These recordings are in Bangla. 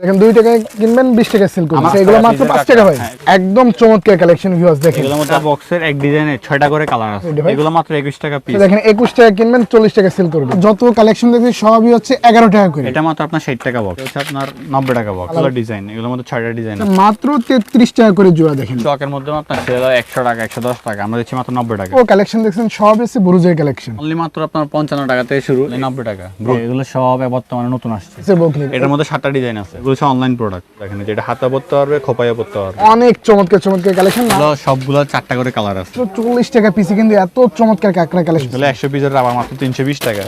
দেখেন দুই টাকায় কিনবেন বিশ টাকা সেল করবেন। এগুলো মাত্র পিসের পাঁচ টাকা, টাকা ভাই। হ্যাঁ। একদম চমৎকার কালেকশন ভিউয়ার্স দেখেন। এগুলোর মধ্যে বক্সের এক ডিজাইনে ছয়টা করে কালার আছে। এগুলো মাত্র একুশ টাকা পিস দেখেন একুশ টাকা কিনবেন চল্লিশ টাকা সেল করবেন। যত কালেকশন দেখছি সবই হচ্ছে এগারো টাকা করে। এটা মাত্র আপনার ষাট টাকা বক্স হচ্ছে আপনার নব্বই টাকা বক্স এগুলো ডিজাইন এগুলোর মধ্যে ছয়টা ডিজাইন মাত্র তেত্রিশ টাকা করে জোড়া দেখেন। স্টকের মধ্যে আপনার সেল হয় একশো টাকা একশো দশ টাকা। আমরা দিচ্ছি মাত্র নব্বই টাকা। ও কালেকশন দেখছেন সব এসে বুরুজের কালেকশন অনলি মাত্র আপনার পঞ্চান্ন টাকা থেকে শুরু। এই নব্বই টাকা। এগুলো সব বর্তমানে নতুন আসছে। এটার মধ্যে সাতটা ডিজাইন আছে। এগুলো হচ্ছে অনলাইন প্রোডাক্ট দেখেন যেটা হাতে পড়তে পারবে খোপাইয়া পড়তে পারবে। অনেক চমৎকার চমৎকার কালেকশন সবগুলো চারটা করে কালার আছে। চল্লিশ টাকা পিসে কিন্তু এত চমৎকার কাঁকড়া কালেকশন এগুলো একশো পিসের রাবার মাত্র তিনশো বিশ টাকা।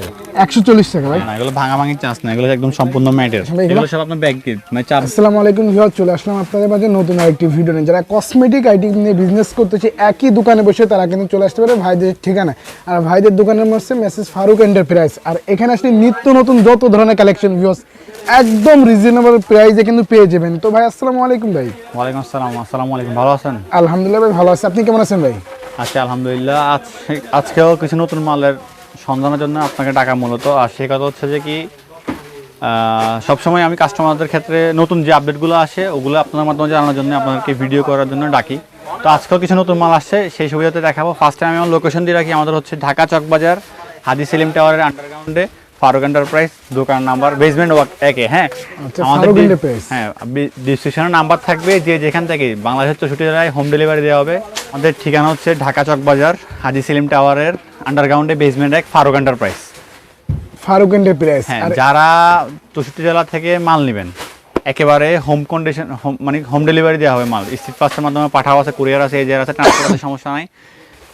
একশো চল্লিশ টাকা ভাই। এগুলো ভাঙা ভাঙি চান্স না এগুলো একদম সম্পূর্ণ ম্যাটের এগুলো- এগুলো সব আপনার ব্যাগ কিট মানে চাপ আসসালামু আলাইকুম ভিউয়ার চলে আসলাম আপনাদের মাঝে নতুন আরেকটি ভিডিও নিয়ে। যারা কসমেটিক আইটেম নিয়ে বিজনেস করতেছে একই দোকানে বসে তারা কিন্তু চলে আসতে পারে ভাইদের ঠিকানা আর ভাইদের দোকানের মধ্যে মেসেজ ফারুক এন্টারপ্রাইজ আর এখানে আসলে নিত্য নতুন যত ধরনের কালেকশন ভিউয়ার্স একদম রিজনেবল প্রাইসে কিন্তু পেয়ে যাবেন। তো ভাই আসসালামু আলাইকুম ভাই। ওয়ালাইকুম আসসালাম আসসালামু আলাইকুম ভালো আছেন? আলহামদুলিল্লাহ ভাই ভালো আছে। আপনি কেমন আছেন ভাই? আচ্ছা আলহামদুলিল্লাহ। আজ আজকেও কিছু নতুন মালের সন্ধানের জন্য আপনাকে টাকা মূলত। আর সেই কথা হচ্ছে যে কি সবসময় আমি কাস্টমারদের ক্ষেত্রে নতুন যে আপডেটগুলো আসে ওগুলো আপনার মাধ্যমে জানানোর জন্য আপনাদেরকে ভিডিও করার জন্য ডাকি। তো আজকেও কিছু নতুন মাল আসছে সেই সুবিধাতে দেখাবো। ফার্স্ট টাইম আমি আমার লোকেশন দিয়ে রাখি। আমাদের হচ্ছে ঢাকা চকবাজার হাদি সেলিম টাওয়ারের আন্ডারগ্রাউন্ডে ফারুক এন্টারপ্রাইজ দোকান নাম্বার বেসমেন্ট একে হ্যাঁ? আচ্ছা, এন্টারপ্রাইজ। হ্যাঁ ডিসক্রিপশনের নাম্বার থাকবে যে যেখান থেকে বাংলাদেশের চৌষট্টি জেলায় হোম ডেলিভারি দেওয়া হবে। আমাদের ঠিকানা হচ্ছে ঢাকা চক বাজার হাজি সেলিম টাওয়ারের আন্ডারগ্রাউন্ডে বেসমেন্ট এক ফারুক এন্টারপ্রাইজ ফারুক এন্টারপ্রাইজ হ্যাঁ যারা চৌষট্টি জেলা থেকে মাল নেবেন একেবারে হোম কন্ডিশন হোম মানে হোম ডেলিভারি দেওয়া হবে মাল। স্ট্রিট ফাস্টের মাধ্যমে পাঠাও আছে কুরিয়ার আছে এজার আছে ট্রান্সপোর্ট আছে সমস্যা নাই।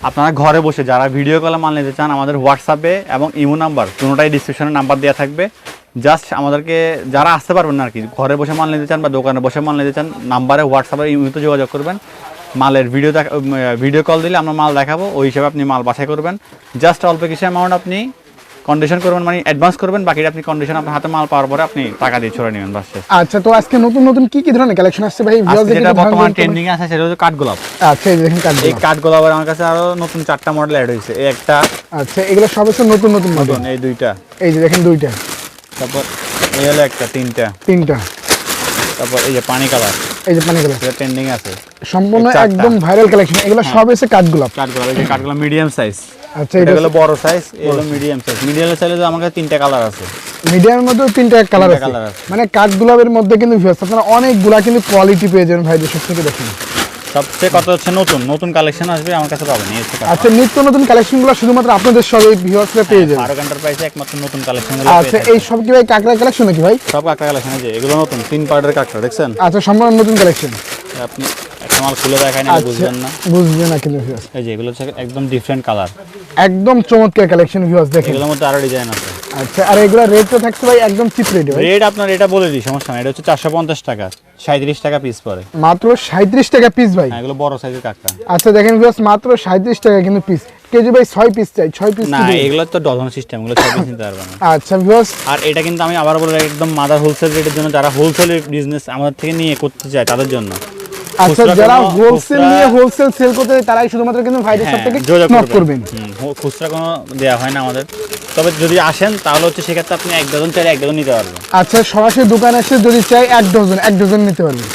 আপনারা ঘরে বসে যারা ভিডিও কলে মাল নিতে চান, আমাদের হোয়াটসঅ্যাপে এবং ইমো নাম্বার কোনোটাই ডিসক্রিপশনে নাম্বার দেওয়া থাকবে। জাস্ট আমাদেরকে, যারা আসতে পারবেন না আর কি, ঘরে বসে মাল নিতে চান বা দোকানে বসে মাল নিতে চান নাম্বারে হোয়াটসঅ্যাপে ইমোতে যোগাযোগ করবেন। মালের ভিডিও ভিডিও কল দিলে আমরা মাল দেখাবো, ওই হিসাবে আপনি মাল বাছাই করবেন। জাস্ট অল্প কিছু অ্যামাউন্ট আপনি কন্ডিশন করবেন মানে অ্যাডভান্স করবেন বাকিটা আপনি কন্ডিশন আপনার হাতে মাল পাওয়ার পরে আপনি টাকা দিয়ে ছড়ে নেবেন বাস আচ্ছা তো আজকে নতুন নতুন কি কি ধরনের কালেকশন আসছে ভাই? যেটা বর্তমান ট্রেন্ডিং আছে সেটা হচ্ছে কাঠগোলাপ। পারবেন। আচ্ছা এই দেখেন কার্ড এই কাঠগোলাপের আমার কাছে আরও নতুন চারটা মডেল অ্যাড হয়েছে। এই একটা আচ্ছা এগুলো সব হচ্ছে নতুন নতুন মডেল এই দুইটা। এই যে দেখেন দুইটা। তারপর এই হলো একটা তিনটা। তিনটা। তারপর এই যে পানি কালার। এই যে পানি কালার। সেটা ট্রেন্ডিং আছে। সম্পূর্ণ একদম ভাইরাল কালেকশন এগুলো সব এসে কাঠগোলাপ। কাঠগোলাপ এই যে কাঠগোলাপ মিডিয়াম সাইজ আচ্ছা এটা হলো বড় সাইজ হলো মিডিয়াম সাইজ মিডিয়াম সাইজে আমার কাছে তিনটা কালার আছে। মিডিয়ামের মধ্যে তিনটা কালার আছে। মানে আছে। মানে মধ্যে কিন্তু আপনারা অনেকগুলা কিন্তু কোয়ালিটি পেয়ে যাবেন ভাই দেশের থেকে দেখুন। সবচেয়ে কথা হচ্ছে নতুন নতুন কালেকশন আসবে আমার কাছে পাবেন আচ্ছা নিত্য নতুন কালেকশনগুলো শুধুমাত্র আপনাদের সব এই ভিউয়ার্সরা পেয়ে যাবেন। আরও এন্টারপ্রাইজে একমাত্র নতুন কালেকশন আচ্ছা এই সব কি ভাই কাঁকড়া কালেকশন নাকি ভাই? সব কাঁকড়া কালেকশন আছে এগুলো নতুন তিন পার্টের কাঁকড়া দেখছেন? আচ্ছা সম্পূর্ণ নতুন কালেকশন আপনি একটা মাল খুলে দেখায় না আচ্ছা বুঝবেন না। বুঝবে না কিন্তু। এই যে এগুলো হচ্ছে একদম ডিফারেন্ট কালার একদম চমৎকার কালেকশন ভিউয়ার্স দেখেন। এগুলোর মধ্যে আরও ডিজাইন আছে। আচ্ছা আর এগুলো রেটটা থাকছে ভাই একদম চিপ রেটে ভাই। রেট আপনার এটা বলে দিই সমস্যা নাই এটা হচ্ছে চারশো পঞ্চাশ টাকা। সাঁত্রিশ টাকা পিস পরে মাত্র সাঁত্রিশ টাকা পিস ভাই। হ্যাঁ এগুলো বড় সাইজের কাঁকড়া আচ্ছা দেখেন ভিউয়ার্স মাত্র সাঁত্রিশ টাকা কিন্তু পিস কেজি ভাই ছয় পিস চাই ছয় পিস না এগুলো তো ডজন সিস্টেম এগুলো ছয় পিস নিতে পারবে না। আচ্ছা ভিউয়ার্স আর এটা কিন্তু আমি আবার বলে একদম মাদার হোলসেল রেটের জন্য যারা হোলসেল বিজনেস আমাদের থেকে নিয়ে করতে চায় তাদের জন্য। আচ্ছা যারা হোলসেল নিয়ে হোলসেল সেল করতে তারাই শুধুমাত্র কিন্তু ভাইদের হ্যাঁ, থেকে নক করবেন। খুচরা কোনো দেওয়া হয় না আমাদের। তবে যদি আসেন তাহলে হচ্ছে সেক্ষেত্রে আপনি এক ডজন চাইলে এক ডজন নিতে পারবেন। আচ্ছা সরাসরি দোকানে এসে যদি চাই এক ডজন এক ডজন নিতে পারবেন।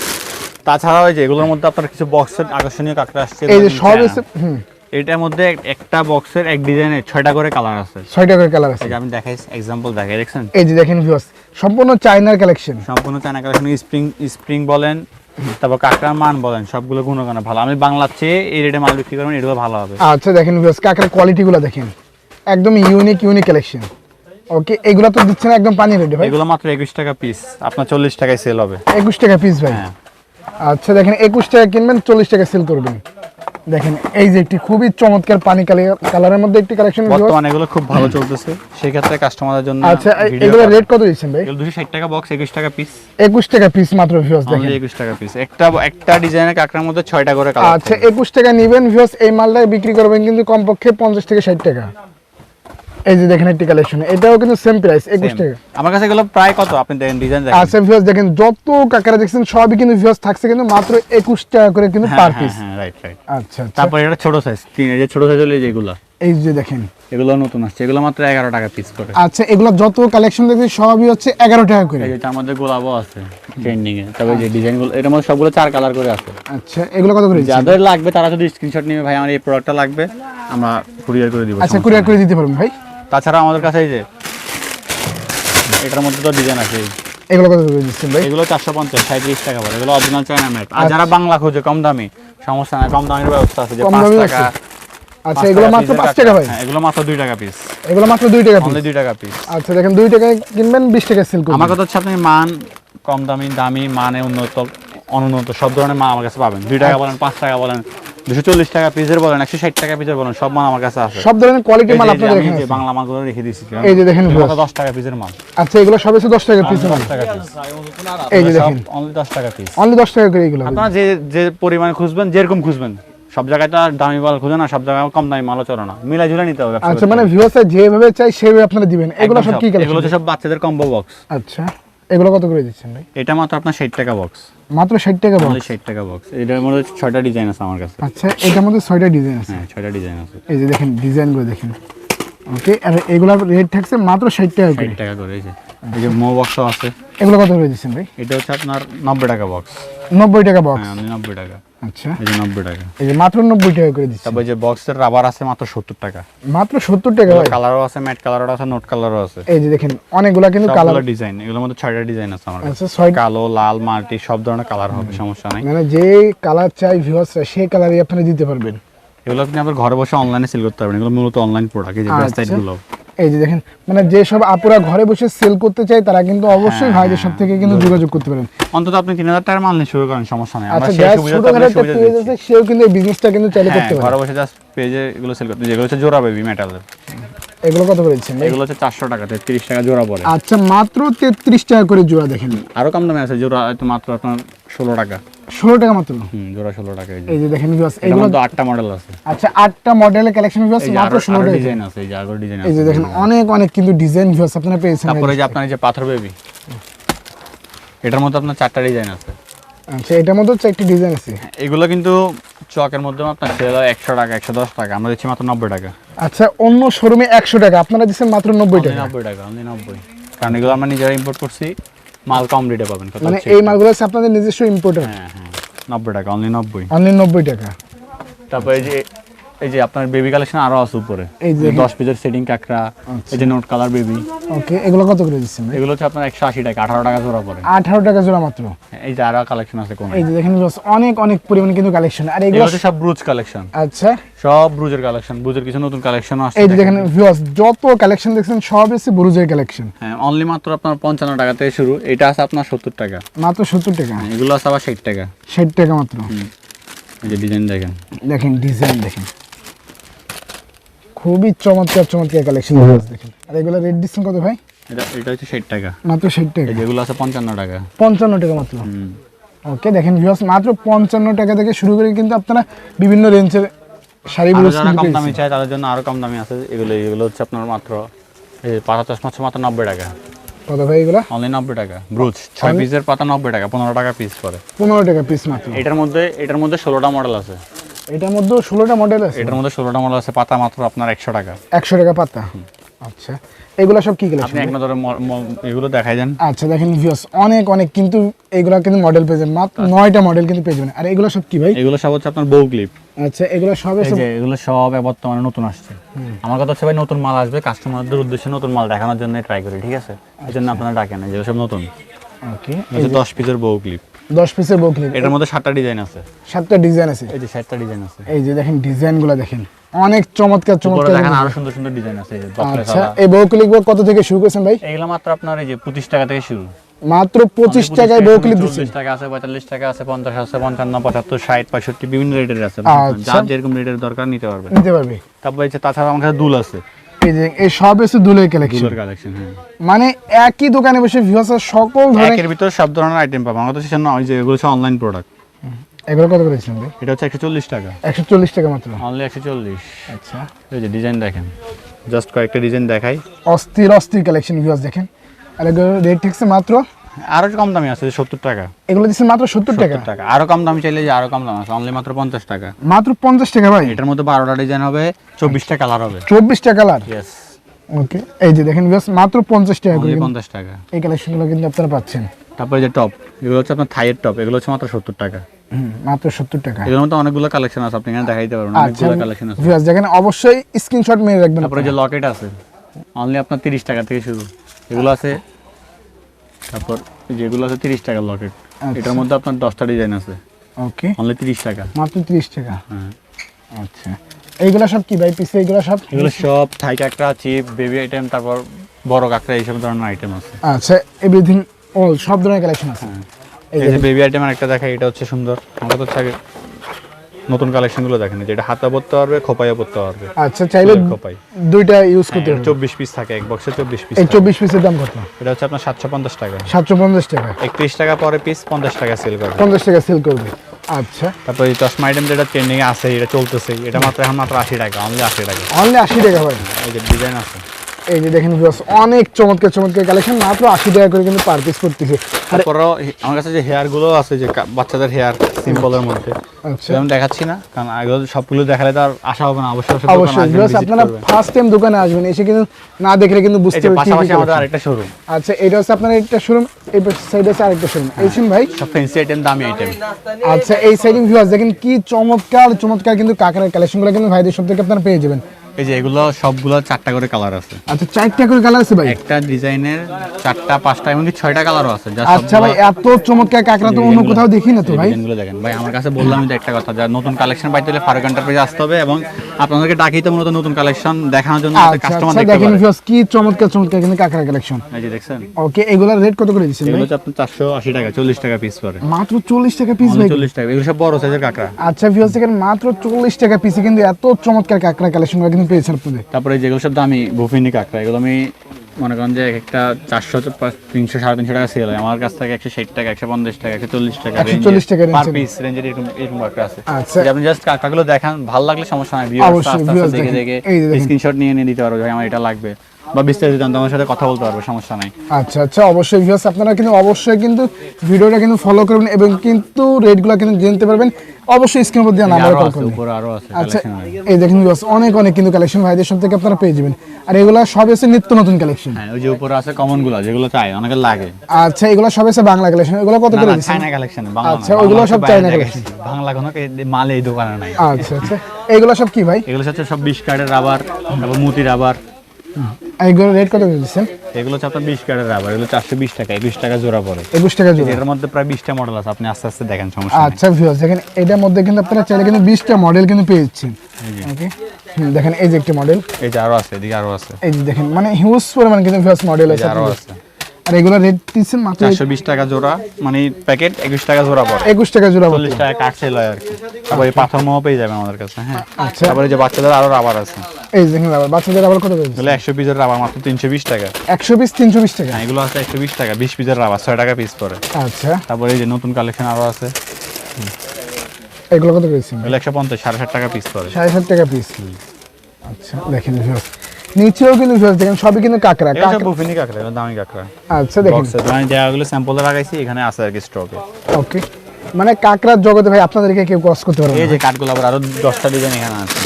এই যে এগুলোর মধ্যে আপনার কিছু বক্সের আকর্ষণীয় কাঁকড়া আসছে এই যে সব এসে হুম। এটার মধ্যে একটা বক্সের এক ডিজাইনে ছয়টা করে কালার আছে। ছয় টাকার কালার আছে। আমি দেখাই এক্সাম্পল দেখাই দেখছেন? এই যে দেখেন ভিউয়ার্স সম্পূর্ণ চাইনার কালেকশন সম্পূর্ণ চায়না কালেকশন স্প্রিং স্প্রিং বলেন তারপর কাঁকড়ার মান বলেন সবগুলো গুণগান ভালো। আমি বাংলার চেয়ে এই রেটে মাল বিক্রি করবেন এগুলো ভালো হবে। আচ্ছা দেখেন ভিউয়ার্স কাকের কোয়ালিটিগুলো দেখেন। একদম ইউনিক ইউনিক কালেকশন ওকে এগুলো তো দিচ্ছেন একদম পানি রেডি ভাই। এগুলো মাত্র একুশ টাকা পিস আপনার চল্লিশ টাকায় সেল হবে। একুশ টাকা পিস ভাই। হ্যাঁ। আচ্ছা দেখেন একুশ টাকা কিনবেন চল্লিশ টাকা সেল করবেন। দেখেন এই যে একটি খুবই চমৎকার পানি কালারের মধ্যে একটি কালেকশন বর্তমানে এগুলো খুব ভালো চলতেছে। সেই ক্ষেত্রে কাস্টমারদের জন্য আচ্ছা এগুলো। রেট কত দিচ্ছেন ভাই? এগুলো দুশো ষাট টাকা বক্স একুশ টাকা পিস একুশ টাকা পিস মাত্র ভিউয়ার্স দেখেন। আমাদের একুশ টাকা পিস একটা একটা ডিজাইনের কাঁকড়ার মধ্যে ছয়টা করে কালার আচ্ছা একুশ টাকা নিবেন ভিউয়ার্স এই মালটা বিক্রি করবেন কিন্তু কমপক্ষে পঞ্চাশ থেকে ষাট টাকা। এই যে দেখেন একটি কালেকশন এটাও কিন্তু সেম প্রাইস একুশ টাকা। আমার কাছে এগুলো প্রায় কত? আপনি দেখেন ডিজাইন দেখেন। আচ্ছা ভিউয়ার্স দেখেন যত কাকারা দেখছেন সবই কিন্তু ভিউয়ার্স থাকছে কিন্তু মাত্র একুশ টাকা করে কিন্তু হ্যাঁ পার হ্যাঁ পিস হ্যাঁ রাইট রাইট আচ্ছা আচ্ছা। তারপর এটা ছোট সাইজ তিন এই যে ছোট সাইজ হলে যেগুলো এই যে দেখেন। এগুলো নতুন আসছে এগুলো মাত্র এগারো টাকা পিস করে। আচ্ছা এগুলো যত কালেকশন দেখছি সবই হচ্ছে এগারো টাকা করে। এই যে তার মধ্যে গোলাপও আছে ট্রেন্ডিং এ। তবে যে ডিজাইনগুলো এটার মধ্যে সবগুলো চার কালার করে আছে। আচ্ছা এগুলো কত করে যাদের লাগবে তারা যদি স্ক্রিনশট নিবে ভাই আমার এই প্রোডাক্টটা লাগবে আমরা কুরিয়ার করে দিব আচ্ছা কুরিয়ার করে দিতে পারবেন ভাই। তাছাড়া আমাদের কাছে এই যে এটার মধ্যে তো ডিজাইন আছে। এগুলো কত করে দিচ্ছেন ভাই? এগুলো চারশো পঞ্চাশ সাঁত্রিশ টাকা পড়ে। এগুলো অরিজিনাল চায়না ম্যাট আর যারা বাংলা খোঁজে কম দামি সমস্যা কম দামের ব্যবস্থা আছে। যে কম পাঁচ দামি টাকা আচ্ছা এগুলো মাত্র piece-এর টাকা ভাই? হ্যাঁ এগুলো মাত্র দুই টাকা পিস এগুলো মাত্র দুই টাকা অনলি piece। দুই টাকা পিস আচ্ছা দেখেন দুই টাকায় কিনবেন বিশ টাকা সেল করবেন। আমার কথা হচ্ছে আপনি মান কম দামি দামি মানে উন্নত অনুন্নত সব ধরনের মাল আমার কাছে পাবেন। দুই টাকা বলেন পাঁচ টাকা বলেন দুশো চল্লিশ টাকা পিসের বলেন একশো ষাট টাকা পিসের বলেন সব মাল আমার কাছে আছে। সব ধরনের মাল যে- আপনাদের এখানে আছে। বাংলা মালগুলো রেখে দিয়েছি এই যে দেখেন এগুলো viewers। দশ টাকা পিসের মাল। আচ্ছা এগুলো সব হচ্ছে দশ টাকা পিস মাল। এই যে দেখেন। অনলি দশ টাকা পিস অনলি দশ টাকা করে এগুলো। আপনারা যে যে পরিমাণ খুঁজবেন যেরকম খুঁজবেন। সব জায়গায় তো আর দামি মাল খুঁজে না সব জায়গায় কম দামি মালও চলে না। মিলাই ঝুলে নিতে হবে আচ্ছা মানে। ভিউয়ার্স যেভাবে চাই সেভাবে আপনারা দিবেন। এগুলো সব কি এগুলো সব বাচ্চাদের কম্বো বক্স আচ্ছা। এগুলো কত করে দিচ্ছেন ভাই? এটা মাত্র আপনার ষাট টাকা বক্স মাত্র ষাট টাকা বক্স ষাট টাকা বক্স এটার মধ্যে ছয়টা ডিজাইন আছে আমার কাছে। আচ্ছা এটার মধ্যে ছয়টা ডিজাইন আছে? হ্যাঁ ছয়টা ডিজাইন আছে। এই যে দেখেন ডিজাইনগুলো দেখেন। ওকে আর এগুলোর রেট থাকছে মাত্র ষাট টাকা করে। টাকা করে এই যে। এই যে মো বক্সও আছে। এগুলো কত করে দিচ্ছেন ভাই? এটা হচ্ছে আপনার নব্বই টাকা বক্স নব্বই টাকা বক্স হ্যাঁ নব্বই টাকা। আচ্ছা। এই যে নব্বই টাকা। এই যে মাত্র নব্বই টাকা করে দিচ্ছেন তারপর যে বক্সের রাবার আছে মাত্র টাকা। মাত্র সত্তর টাকা ভাই। কালারও আছে ম্যাট কালারও আছে নোট কালারও আছে। এই যে দেখেন অনেকগুলা কিন্তু কালার ডিজাইন এগুলোর মধ্যে ছয়টা ডিজাইন আছে আমার কাছে। আচ্ছা কালো লাল মাল্টি সব ধরনের কালার হবে সমস্যা নাই। মানে যে কালার চাই ভিউয়ার্সরা সেই কালারই আপনি দিতে পারবেন। এগুলো আপনি আপনার ঘরে বসে অনলাইনে সেল করতে পারবেন। এগুলো মূলত অনলাইন প্রোডাক্ট এই যে আচ্ছা। এই যে দেখেন মানে যে সব আপুরা ঘরে বসে সেল করতে চায় তারা কিন্তু হ্যাঁ, অবশ্যই ভাইদের সাথে থেকে কিন্তু যোগাযোগ করতে পারেন। অন্তত আপনি তিন হাজার টাকার মাল নিয়ে শুরু করেন সমস্যা নাই। আমরা আচ্ছা সেই সুবিধা পেজ আছে সেও কিন্তু এই বিজনেসটা কিন্তু চাইলে হ্যাঁ করতে ঘরে বসে জাস্ট পেজে এগুলো সেল করতে যেগুলো হচ্ছে জোড়া বেবি মেটালের এগুলো কত এগুলো হচ্ছে চারশো টাকা তেত্রিশ টাকা জোড়া পড়ে। আচ্ছা মাত্র তেত্রিশ টাকা করে জোড়া দেখেন। আরও কম দামে আছে জোড়া হয়তো মাত্র আপনার ষোলো টাকা। ষোলো টাকা মাত্র? হুম জোড়া ষোলো টাকা এই যে। দেখেন ভিউয়ার্স এগুলো মধ্যে আটটা মডেল আছে। আচ্ছা আটটা মডেলের কালেকশন ভিউয়ার্স মাত্র ষোলো টাকা। ডিজাইন আছে এই যে আরও ডিজাইন এই যে দেখেন অনেক অনেক কিন্তু ডিজাইন ভিউয়ার্স আপনারা পেয়েছেন। তারপরে যে আপনার যে পাথর বেবি এটার মধ্যে আপনার চারটা ডিজাইন আছে। আচ্ছা এটার মধ্যে হচ্ছে একটি ডিজাইন আছে এগুলো কিন্তু চকের মধ্যে আপনার সেল হয় একশো টাকা একশো দশ টাকা। আমরা দিচ্ছি মাত্র নব্বই টাকা। আচ্ছা অন্য শোরুমে একশো টাকা। আপনারা দিচ্ছেন মাত্র নব্বই টাকা। নব্বই টাকা নব্বই। কারণ এগুলো আমরা নিজেরা ইম্পোর্ট করছি। মাল কম রেটে পাবেন মানে এই মালগুলো হচ্ছে আপনাদের নিজস্ব ইম্পোর্টার হ্যাঁ হ্যাঁ। নব্বই টাকা অনলি নব্বই। অনলি নব্বই টাকা। তারপর যে এই যে আপনার বেবি কালেকশন আরও আছে উপরে। এই যে- এই দশ পিসের সেটিং কাকড়া এই যে নোট কালার বেবি ওকে এগুলো কত করে দিচ্ছেন এগুলো হচ্ছে আপনার একশো আশি টাকা আঠারো টাকা জোড়া পড়ে। আঠারো টাকা জোড়া মাত্র? এই যে আরও কালেকশন আছে কোন এই যে দেখেন অনেক অনেক পরিমাণ কিন্তু কালেকশন আর এগুলো হচ্ছে সব ব্রুজ কালেকশন আচ্ছা। সব ব্রুজের কালেকশন ব্রুজের কিছু নতুন কালেকশন আসছে এই যে দেখেন। ভিউয়ার্স যত কালেকশন দেখছেন সব এসে ব্রুজের কালেকশন হ্যাঁ অনলি মাত্র আপনার পঞ্চান্ন টাকা থেকে শুরু। এটা আছে আপনার সত্তর টাকা। মাত্র সত্তর টাকা? এগুলো আছে আবার ষাট টাকা। ষাট টাকা মাত্র। এই যে ডিজাইন দেখেন। দেখেন ডিজাইন দেখেন। খুবই চমৎকার চমৎকার কালেকশন দেখেন। আর এগুলো রেট দিচ্ছেন কত ভাই? এটা এটা হচ্ছে ষাট টাকা। মাত্র ষাট টাকা। এই যেগুলো আছে পঞ্চান্ন টাকা। পঞ্চান্ন টাকা মাত্র। ওকে দেখেন ভিউয়ার্স মাত্র পঞ্চান্ন টাকা থেকে শুরু করে কিন্তু আপনারা বিভিন্ন রেঞ্জের শাড়িগুলো যারা কম দামি। চায় তাদের জন্য আরও কম দামি আছে। এগুলো এগুলো হচ্ছে আপনার মাত্র এই পাতা চশমা মাত্র নব্বই টাকা। কত ভাই এগুলো? অনলি নব্বই টাকা। ব্রুজ ছয় পিসের পাতা নব্বই টাকা পনেরো টাকা পিস করে। পনেরো টাকা পিস মাত্র। এটার মধ্যে এটার মধ্যে ষোলোটা মডেল আছে। এটার মধ্যে ষোলোটা মডেল আছে? এটার মধ্যে ষোলোটা মডেল আছে পাতা মাত্র আপনার একশো টাকা। একশো টাকা পাতা? আচ্ছা এগুলো সব কি কালেকশন আপনি এক নজরে এগুলো দেখাই দেন। আচ্ছা দেখেন ভিউয়ার্স অনেক অনেক কিন্তু এগুলো কিন্তু মডেল পেয়ে যাবেন। মাত্র নয়টা মডেল কিন্তু পেয়ে যাবেন। আর এগুলো সব কি ভাই? এগুলো সব হচ্ছে আপনার বউ ক্লিপ আচ্ছা এগুলো সব এই যে এগুলো সব বর্তমানে নতুন আসছে। আমার কথা হচ্ছে ভাই নতুন মাল আসবে কাস্টমারদের উদ্দেশ্যে নতুন মাল দেখানোর জন্য ট্রাই করি ঠিক আছে? এই জন্য আপনারা ডাকেন যেগুলো সব নতুন। ওকে এই যে দশ পিসের বউ ক্লিপ দশ পিসের বউ ক্লিপ এটার মধ্যে সাতটা ডিজাইন আছে। সাতটা ডিজাইন আছে। এই যে সাতটা ডিজাইন আছে। এই যে দেখেন ডিজাইনগুলো দেখেন। অনেক চমৎকার চমৎকার দেখেন আরও সুন্দর সুন্দর ডিজাইন আছে আচ্ছা। এই বউ ক্লিপ কত থেকে শুরু করেছেন ভাই? এগুলো মাত্র আপনার এই যে পঁচিশ টাকা থেকে শুরু। মাত্র পঁচিশ টাকায় বউ ক্লিপ দিচ্ছেন চল্লিশ টাকা আছে পঁয়তাল্লিশ টাকা আছে পঞ্চাশ আছে পঞ্চান্ন পঁচাত্তর ষাট পঁয়ষট্টি বিভিন্ন রেটের আছে। আচ্ছা। যার যেরকম রেটের দরকার নিতে পারবে। নিতে পারবে। তারপর এই যে তাছাড়া আমার কাছে দুল আছে। এই যে এই সব এসে দুলের কালেকশন দুলের কালেকশন হ্যাঁ। মানে একই দোকানে বসে ভিউয়ার্স সকল ধরনের একের ভিতর সব ধরনের আইটেম পাবো। আমাদের না ওই যে এগুলো হচ্ছে অনলাইন প্রোডাক্ট এগুলো কত করেছিলেন ভাই? এটা হচ্ছে একশো চল্লিশ টাকা। একশো চল্লিশ টাকা মাত্র। অনলি একশো চল্লিশ। আচ্ছা। এই যে ডিজাইন দেখেন। জাস্ট কয়েকটা ডিজাইন দেখাই। অস্থির অস্থির কালেকশন ভিউয়ার্স দেখেন। আর এগুলো রেট ঠিকছে মাত্র আরও কম দামি আছে সত্তর টাকা। এগুলো দিচ্ছেন মাত্র সত্তর টাকা? টাকা। আরও কম দামি চাইলে যে আরও কম দাম আছে অনলি মাত্র পঞ্চাশ টাকা। মাত্র পঞ্চাশ টাকা ভাই? এটার মধ্যে বারোটা ডিজাইন হবে চব্বিশটা কালার হবে। চব্বিশটা কালার ইয়েস ওকে এই যে দেখেন মাত্র পঞ্চাশ টাকা করে। পঞ্চাশ টাকা। এই কালেকশনগুলো কিন্তু আপনারা পাচ্ছেন। তারপরে যে টপ এগুলো হচ্ছে আপনার থাইয়ের টপ এগুলো হচ্ছে মাত্র সত্তর টাকা। হুম, মাত্র সত্তর টাকা। এগুলোর মধ্যে অনেকগুলো কালেকশন আছে আপনি এখানে দেখাইতে পারবেন আচ্ছা অনেকগুলো কালেকশন আছে। ভিউয়ার্স দেখেন অবশ্যই স্ক্রিনশট মেরে রাখবেন তারপরে যে লকেট আছে অনলি আপনার তিরিশ টাকা থেকে শুরু। এগুলো আছে তারপর যেগুলো আছে তিরিশ টাকার লকেট। আচ্ছা। এটার মধ্যে আপনার দশটা ডিজাইন আছে। ওকে। অনলি তিরিশ টাকা। মাত্র তিরিশ টাকা? হ্যাঁ। আচ্ছা। এইগুলো সব কি ভাই? পিসে এইগুলো সব? এগুলো সব থাই কাঁকড়া চিপ বেবি আইটেম তারপর বড় কাঁকড়া এইসব ধরনের আইটেম আছে। আচ্ছা এভরিথিং অল সব ধরনের কালেকশন আছে। এই এই যে বেবি আইটেমের একটা দেখাই এটা হচ্ছে সুন্দর। আমরা তো থাকে নতুন কালেকশনগুলো দেখেন যেটা হাতা পড়তে পারবে খোপাইয়া পড়তে পারবে। আচ্ছা চাইলে খোপাই। দুইটা ইউজ করতে পারবেন চব্বিশ পিস থাকে এক বক্সে চব্বিশ পিস এই চব্বিশ পিসের দাম কত? এটা হচ্ছে আপনার সাতশো পঞ্চাশ টাকা। সাতশো পঞ্চাশ টাকা। একত্রিশ টাকা পরে পিস পঞ্চাশ টাকা সেল করবে। পঞ্চাশ টাকা সেল করবে। আচ্ছা। তারপর এই চশমা আইটেম যেটা ট্রেন্ডিং এ আছে এটা চলতেছে। এটা মাত্র এখন মাত্র আশি টাকা অনলি আশি টাকা। অনলি আশি টাকা ভাই। এই যে ডিজাইন আছে। এই যে দেখেন অনেক চমৎকার চমৎকার কালেকশন মাত্র আশি টাকা করে কিন্তু পার পিস করতেছে। তারপরও আমার কাছে যে হেয়ারগুলো আছে যে বাচ্চাদের হেয়ার সিম্পলের মধ্যে আচ্ছা। আমি দেখাচ্ছি না কারণ এগুলো সবগুলো দেখালে তো আর আশা হবে না অবশ্যই অবশ্যই ভিউয়ার্স আপনারা ফার্স্ট টাইম দোকানে আসবেন এসে কিন্তু না দেখলে কিন্তু বুঝতে পারবেন পাশাপাশি আমাদের আরেকটা শোরুম আচ্ছা এটা হচ্ছে আপনার একটা শোরুম এই সাইডে আছে আরেকটা শোরুম এই শুন ভাই? সব ফ্যান্সি আইটেম দামি আইটেম আচ্ছা এই সাইডিং ভিউয়ার্স দেখেন কি চমৎকার চমৎকার কিন্তু কাকারের কালেকশনগুলো কিন্তু ভাইদের সব থেকে আপনারা পেয়ে যাবেন। এই যে এগুলো সবগুলো চারটা করে কালার আছে। আচ্ছা চারটা করে কালার আছে ভাই? একটা ডিজাইনের চারটা পাঁচটা এমনকি ছয়টা কালারও আছে। আচ্ছা ভাই এত চমৎকার কাকড়া তো অন্য কোথাও দেখি না তো ভাই? দেখেন। ভাই আমার কাছে বললাম যে একটা কথা যা নতুন কালেকশন পাইতে হলে ফারুক এন্টারপ্রাইজে আসতে হবে এবং আপনাদেরকে ডাকি তো মূলত নতুন কালেকশন দেখানোর জন্য আচ্ছা কাস্টমার আচ্ছা দেখতে দেখেন ভিউয়ার্স কি চমৎকার চমৎকার কিন্তু কাকড়া কালেকশন এই যে দেখছেন? ওকে এগুলোর রেট কত করে দিচ্ছেন এগুলো ভাই? হচ্ছে আপনার চারশো আশি টাকা চল্লিশ টাকা পিস পরে মাত্র চল্লিশ টাকা পিস ভাই। চল্লিশ টাকা এগুলো সব বড় সাইজের কাঁকড়া। আচ্ছা ভিউয়ার্স দেখেন মাত্র চল্লিশ টাকা পিসে কিন্তু এত চমৎকার কাকড়া কালেকশনগুলো কিন্তু পেয়েছেন আপনাদের? তারপরে যেগুলো সব দামি বুফিনি কাঁকড়া এগুলো আমি মনে করেন যে এক একটা চারশো তিনশো সাড়ে তিনশো টাকা সেল হয়। আমার কাছ থেকে একশো ষাট টাকা একশো পঞ্চাশ টাকা একশো চল্লিশ টাকা 140 টাকা পার পিস রেঞ্জের এরকম এরকম কাঁকড়া আছে। আচ্ছা। আপনি জাস্ট কাঁকড়াগুলো দেখান ভালো লাগলে সমস্যা নাই। দেখে দেখে। স্ক্রিনশট নিয়ে নিয়ে দিতে পারব ভাই আমার এটা লাগবে। বা বিস্তারিত জানতে আমার সাথে কথা বলতে পারব সমস্যা নাই। আচ্ছা আচ্ছা অবশ্যই ভিউয়ার্স আপনারা কিন্তু অবশ্যই কিন্তু ভিডিওটা কিন্তু ফলো করবেন এবং কিন্তু রেটগুলো কিন্তু জানতে পারবেন। অবশ্যই স্ক্রিন উপর দিয়ে নাম্বার কল আছে আছে আচ্ছা এই দেখেন ভিউয়ার্স অনেক অনেক কিন্তু কালেকশন ভাইদের সব থেকে আপনারা পেয়ে যাবেন। আর এগুলো সব এসে নিত্য নতুন কালেকশন হ্যাঁ ওই যে উপরে আছে কমনগুলো যেগুলো চাই অনেকে লাগে। আচ্ছা এগুলো সব এসে বাংলা কালেকশন এগুলো কত করে দিচ্ছেন চায়না কালেকশন বাংলা আচ্ছা, বাংলা সব চায়না। দেখাচ্ছি। বাংলা কোনো মাল এই দোকানে নাই। আচ্ছা আচ্ছা। এগুলো সব কি ভাই? এগুলো সব বিশ কার্ডের রাবার তারপর মুতি রাবার এইগুলো রেট কত দিচ্ছেন? এগুলো হচ্ছে আপনার বিশ কার্ডের রাবার এগুলো চারশো বিশ টাকা একুশ টাকা জোড়া পড়ে একুশ টাকা জোড়া। এটার মধ্যে প্রায় বিশটা মডেল আছে আপনি আস্তে আস্তে দেখেন সমস্যা নেই। আচ্ছা ভিউয়ার্স দেখেন এটার মধ্যে কিন্তু আপনারা চাইলে কিন্তু বিশটা মডেল কিন্তু পেয়ে যাচ্ছেন। ওকে দেখেন এই যে একটি মডেল এই যে আরও আছে এদিকে আরও আছে। এই যে দেখেন মানে হিউজ পরিমাণ কিন্তু ভিউয়ার্স মডেল আছে আরও আছে। আর এগুলো রেট দিচ্ছেন মাত্র চারশো বিশ টাকা জোড়া মানে প্যাকেট একুশ টাকা জোড়া পড়ে। একুশ টাকা জোড়া চল্লিশ টাকা কাঠ সেল হয় আর কি। তারপর এই পাথর মোহ পেয়ে যাবেন আমাদের কাছে হ্যাঁ। আচ্ছা। তারপরে যে বাচ্চাদের আরও রাবার আছে। এই দেখেন আবার বাচ্চাদের আবার কত দিচ্ছেন এগুলো একশো পিসের রাবার মাত্র তিনশো বিশ টাকা। একশো পিস তিনশো বিশ টাকা? হ্যাঁ এগুলো আছে একশো বিশ টাকা বিশ পিসের রাবার ছয় টাকা পিস পড়ে। আচ্ছা। তারপরে এই যে নতুন কালেকশন আরও আছে। এগুলো কত দিচ্ছেন? এগুলো সাড়ে ষাট টাকা পিস পড়ে। সাড়ে সাত টাকা পিস আচ্ছা দেখেন নিচেও কিন্তু ভিউয়ার্স দেখেন সবই কিন্তু কাকড়া কাকড়া। বুফিনি কাঁকড়া দামি কাঁকড়া। আচ্ছা দেখেন। আমি জায়গাগুলো স্যাম্পলে লাগাইছি এখানে আছে আর কি স্টকে ওকে। মানে কাকড়ার জগতে ভাই আপনাদেরকে কেউ ক্রস করতে পারবে এই যে কাঠগুলো আবার আরও দশটা ডিজাইন এখানে আছে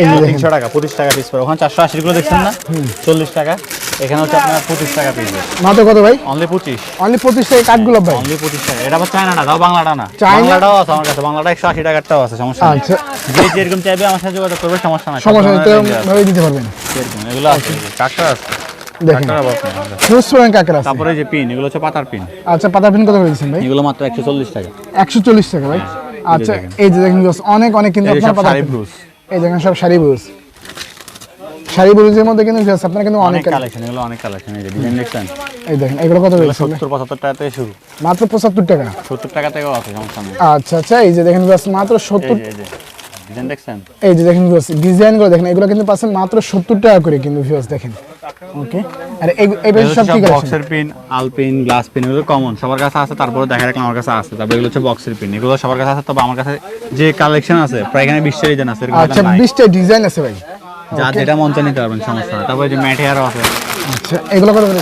এই টাকা পঁচিশ টাকা পিস পড়ে ওখানে চারশো আশি গুলো দেখছেন না? চল্লিশ টাকা। এখানে হচ্ছে আপনার পঁচিশ টাকা পিস মাত্র কত ভাই? অনলি পঁচিশ। অনলি পঁচিশ টাকা কাঠগুলো ভাই। অনলি পঁচিশ টাকা। এটা আবার চায়নাটা তাও বাংলাটা না। বাংলাটাও আছে আমার কাছে। বাংলাটা একশো আশি টাকারটাও আছে সমস্যা নেই। আচ্ছা। যে যেরকম চাইবে আমার সাথে যোগাযোগ করবে সমস্যা নাই। সমস্যা নেই। ভাবে দিতে পারবেন। এরকম, এগুলো আছে। কাঁকড়া আছে। দেখেন। কাঁকড়া আছে। তারপরে যে পিন এগুলো হচ্ছে পাতার পিন আচ্ছা পাতা পিন কত করে দিচ্ছেন ভাই? এগুলো মাত্র একশো চল্লিশ টাকা। একশো চল্লিশ টাকা ভাই? আচ্ছা এই যে দেখেন অনেক অনেক কিন্তু আপনার সব পাতা শাড়ি পিন। এই দেখেন সব শাড়ি বুজ শাড়ি মধ্যে কিন্তু আপনার কিন্তু অনেক কালেকশন। এগুলো অনেক কালেকশন এই যে ডিজাইন দেখছেন? এই দেখেন এগুলো কত করে দিচ্ছেন ভাই? সত্তর পঁচাত্তর টাকা থেকে শুরু। মাত্র পঁচাত্তর টাকা। সত্তর টাকা থেকেও আছে সমস্যা নেই। আচ্ছা আচ্ছা এই যে দেখেন মাত্র এই সত্তর যে এই যে ডিজাইন দেখছেন? এই যে দেখেন ডিজাইনগুলো দেখেন এগুলো কিন্তু পাচ্ছেন মাত্র সত্তর টাকা করে কিন্তু ভিউয়ার্স দেখেন। ওকে আর এই- এই বেশি সব কি কালেকশন বক্সের পিন আল গ্লাস পিন এগুলো কমন সবার কাছে আছে তারপরে দেখা রাখলাম আমার কাছে আছে। তারপরে এগুলো হচ্ছে বক্সের পিন এগুলো সবার কাছে আছে তবে আমার কাছে যে কালেকশন আছে প্রায় এখানে ডিজাইন আছে আচ্ছা ডিজাইন আছে ভাই। যা যেটা মন চায় নিতে পারবেন সমস্যা না তারপরে যে ম্যাট হেয়ারও আছে। আচ্ছা এগুলো কত করে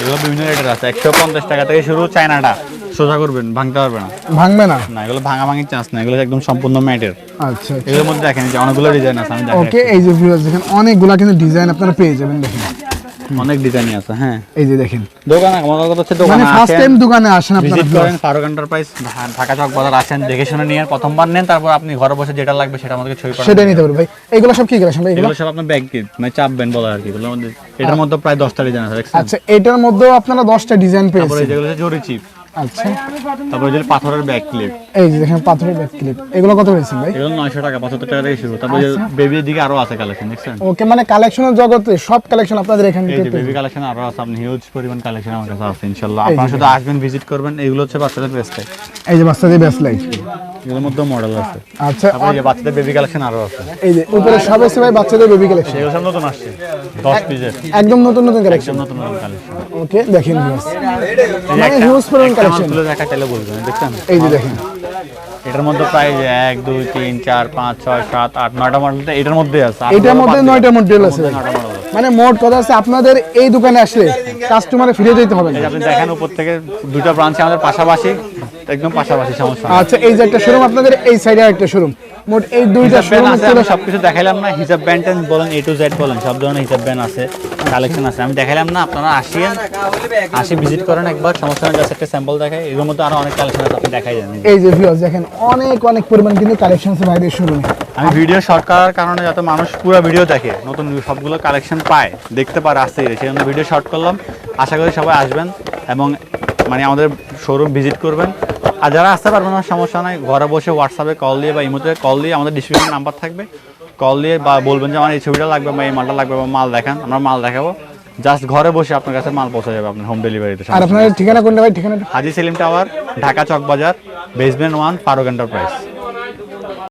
এগুলো বিভিন্ন রেটের আছে একশো পঞ্চাশ টাকা থেকে শুরু চায়নাটা। সোজা করবেন ভাঙতে পারবে না। ভাঙবে না? না এগুলো ভাঙা ভাঙি চান্স না এগুলো একদম সম্পূর্ণ ম্যাটের। আচ্ছা এগুলোর মধ্যে দেখেন যে অনেকগুলো ডিজাইন আছে আমি ওকে দেখেন এই যে ভিউয়ার্স দেখেন অনেকগুলা কিন্তু ডিজাইন আপনারা পেয়ে যাবেন দেখেন। অনেক ডিজাইনই আছে হ্যাঁ। এই যে দেখেন। দোকান আমার কথা হচ্ছে মানে দোকানে ফার্স্ট টাইম দোকানে আসেন আপনারা ভিজিট করেন ফারুক এন্টারপ্রাইজ ঢাকা চক বাজার আসেন দেখে শুনে নিয়ে প্রথমবার নেন তারপর আপনি ঘরে বসে যেটা লাগবে সেটা আমাদেরকে ছবি পাঠান। সেটা নিতে পারবেন ভাই। এগুলো সব কি কালেকশন ভাই এগুলো? সব আপনার ব্যাগ মানে চাপবেন বলা আর কি এগুলোর মধ্যে এটার মধ্যে প্রায় দশটা ডিজাইন আছে আচ্ছা এটার মধ্যেও আপনারা দশটা ডিজাইন তারপরে পেয়েছেন। যেগুলো জরি চিপ আচ্ছা। তারপরে যে পাথরের ব্যাগ ক্লিপ এই যে দেখেন পাথরের ব্যাক ক্লিপ এগুলো কত পেয়েছেন ভাই এগুলো নয়শো টাকা পঁচাত্তর টাকা থেকে শুরু। তারপরে বেবির দিকে আরও আছে কালেকশন দেখছেন? ওকে মানে কালেকশনের জগতে সব কালেকশন আপনাদের এখান এই থেকে যে পেয়ে বেবি কালেকশন আরও আছে আপনি হিউজ পরিমাণ কালেকশন আমার কাছে আছে ইনশাল্লাহ আপনারা শুধু আসবেন ভিজিট করবেন এগুলো হচ্ছে বাচ্চাদের বেস্ট এই যে বাচ্চাদের বেস্ট লাইট এগুলোর মধ্যে মডেল আছে। আচ্ছা তারপরে এই বাচ্চাদের বেবি কালেকশন আরও আছে। এই যে উপরে সব ভাই বাচ্চাদের বেবি কালেকশন এগুলো নতুন আসছে দশ পিসের একদম নতুন নতুন কালেকশন নতুন নতুন কালেকশন ওকে দেখেন ভিউয়ার্স মানে হিউজ পরিমাণ কালেকশন তুলে দেখা চাইলে বলবেন দেখছেন? এই যে দেখেন। এটার মধ্যে প্রায় এক দুই তিন চার পাঁচ ছয় সাত আট নয়টা মডেল এটার মধ্যে আছে। এটার মধ্যে নয়টা মডেল আছে। মানে মোট কথা আছে আপনাদের এই দোকানে আসলে কাস্টমার ফিরে যেতে হবে আপনি দেখেন উপর থেকে দুটো ব্রাঞ্চ আমাদের পাশাপাশি একদম পাশাপাশি সমস্যা আচ্ছা এই যে একটা শোরুম আপনাদের এই সাইডে একটা শোরুম মোট এই দুইটা আছে আমি সবকিছু দেখাইলাম না। হিসাব ট্যান্ড বলেন এ টু জেড বলেন সব ধরনের হিসাব ব্যান্ড আছে কালেকশন আছে। আমি দেখাইলাম না আপনারা আসিয়েন আসি ভিজিট করেন একবার সমস্যা নেই একটা স্যাম্পল দেখাই। এর মধ্যে আরও অনেক কালেকশন আছে আপনি দেখাই দেন। এই যে ভিউয়ার্স দেখেন অনেক অনেক পরিমাণ কিন্তু কালেকশন আছে ভাইদের শোরুমে আমি ভিডিও শর্ট করার কারণে যাতে মানুষ পুরো ভিডিও দেখে নতুন সবগুলো কালেকশন পায় দেখতে পারে আসতে সেই জন্য ভিডিও শর্ট করলাম। আশা করি সবাই আসবেন এবং মানে আমাদের শোরুম ভিজিট করবেন। আর যারা আসতে পারবে না সমস্যা নাই। ঘরে বসে হোয়াটসঅ্যাপে কল দিয়ে বা ইমোতে কল দিয়ে আমাদের ডিসক্রিপশন নাম্বার থাকবে। কল দিয়ে বা বলবেন যে আমার এই ছবিটা লাগবে বা এই মালটা লাগবে বা মাল দেখান আমরা মাল দেখাবো। জাস্ট ঘরে বসে আপনার কাছে মাল পৌঁছে যাবে আপনার হোম ডেলিভারিতে আর আপনার ঠিকানা কোনটা ভাই? ঠিকানা Haji Selim tower Dhaka Chawkbazar basement one Faruk enterprise